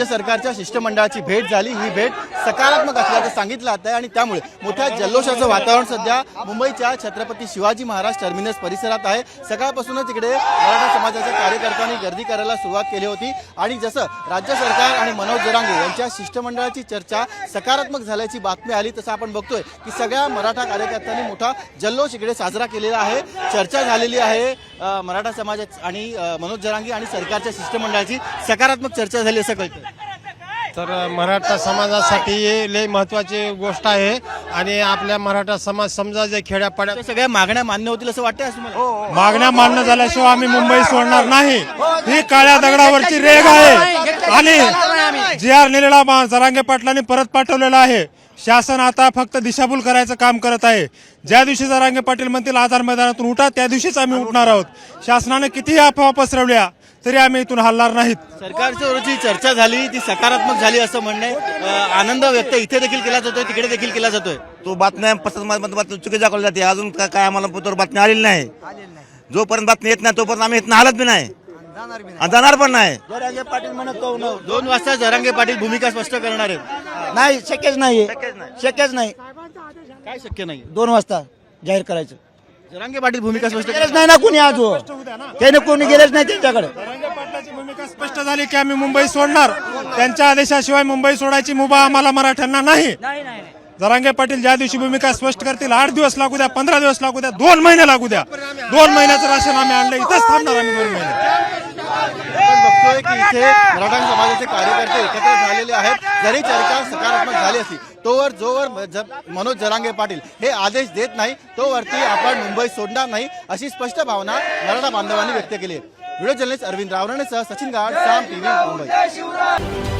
राज्य सरकारच्या शिष्टमंडळाची भेट झाली. ही भेट सकारात्मक असल्याचं सांगितलं जात आहे आणि त्यामुळे मोठ्या जल्लोषाचं वातावरण सध्या मुंबईच्या छत्रपती शिवाजी महाराज टर्मिनस परिसरात आहे. सकाळपासूनच इकडे मराठा समाजाच्या कार्यकर्त्यांनी गर्दी करायला सुरुवात केली होती. आणि जसं राज्य सरकार आणि मनोज जरांगे यांच्या शिष्टमंडळाची चर्चा सकारात्मक झाल्याची बातमी आली तसं आपण बघतोय की सगळ्या मराठा कार्यकर्त्यांनी मोठा जल्लोष इकडे साजरा केलेला आहे. चर्चा झालेली आहे. मराठा समाजात आणि मनोज जरांगे आणि सरकारच्या शिष्टमंडळाची सकारात्मक चर्चा झाली असं कळतं तर मराठा समाजासाठी हे लय महत्वाची गोष्ट आहे आणि आपल्या मराठा समाज समजा जे खेड्यापाड्यात त्या सगळ्या मागण्या मान्य होतील असं वाटतंय असं मला मागण्या मान्य झाल्याशिवाय आम्ही मुंबई सोडणार नाही. ही काळ्या दगडावरची रेग आहे. आणि जी आर निलेला जरांगे पाटलांनी परत पाठवलेला आहे. शासन आता फक्त दिशाभूल करायचं काम करत आहे. ज्या दिवशी जरांगे पाटील म्हणतील आधार मैदानातून उठा त्या दिवशीच आम्ही उठणार आहोत. शासनाने कितीही अफवा पसरवल्या तरी आम्ही इथून हलणार नाहीत. सरकारच्या जी चर्चा झाली ती सकारात्मक झाली असं म्हणणे अ, आनंद व्यक्त इथे देखील केला जातोय तिकडे देखील केला जातोय. तो बातम्या पसंत बातमी चुकी दाखवली जाते. अजून का- काय आम्हाला पुतोर बातमी आलेली नाही. जोपर्यंत बातमी येत नाही तोपर्यंत आम्ही इथनं हालत बी नाही. आणि जाणार पण नाही. जरांगे पाटील म्हणत तो न- दोन वाजता जरांगे पाटील भूमिका स्पष्ट करणार आहेत. नाही शक्यच नाही. शक्यच नाही. काय शक्य नाही दोन वाजता जाहीर करायचं. जरांगे पाटील भूमिका स्पष्ट गेलेच नाही ना कोणी अजून त्याने कोणी गेलेच नाही त्यांच्याकडे. जरांगे पाटलाची भूमिका स्पष्ट झाली की आम्ही मुंबई सोडणार. त्यांच्या आदेशाशिवाय मुंबई सोडायची मुभा आम्हाला मराठ्यांना नाही. जरांगे पाटील ज्या दिवशी भूमिका स्पष्ट करतील आठ दिवस लागू द्या पंधरा दिवस लागू द्या दोन महिने लागू द्या. दोन महिन्याचं राशन आम्ही आणलं इथंच थांबणार आम्ही दोन महिने. आपण बघतोय की इथे मराठा समाजाचे कार्यकर्ते एकत्र झालेले आहेत. जरी चर्चा सकारात्मक झाली असली तोवर जोवर मनोज जरांगे पाटील हे आदेश देत नाही तोवरती आपण मुंबई सोडणार नाही अशी स्पष्ट भावना मराठा बांधवांनी व्यक्त केली आहे. व्हिडिओ जर्नलिस्ट अरविंद रावणेसह सचिन गाड साम टीव्ही मुंबई.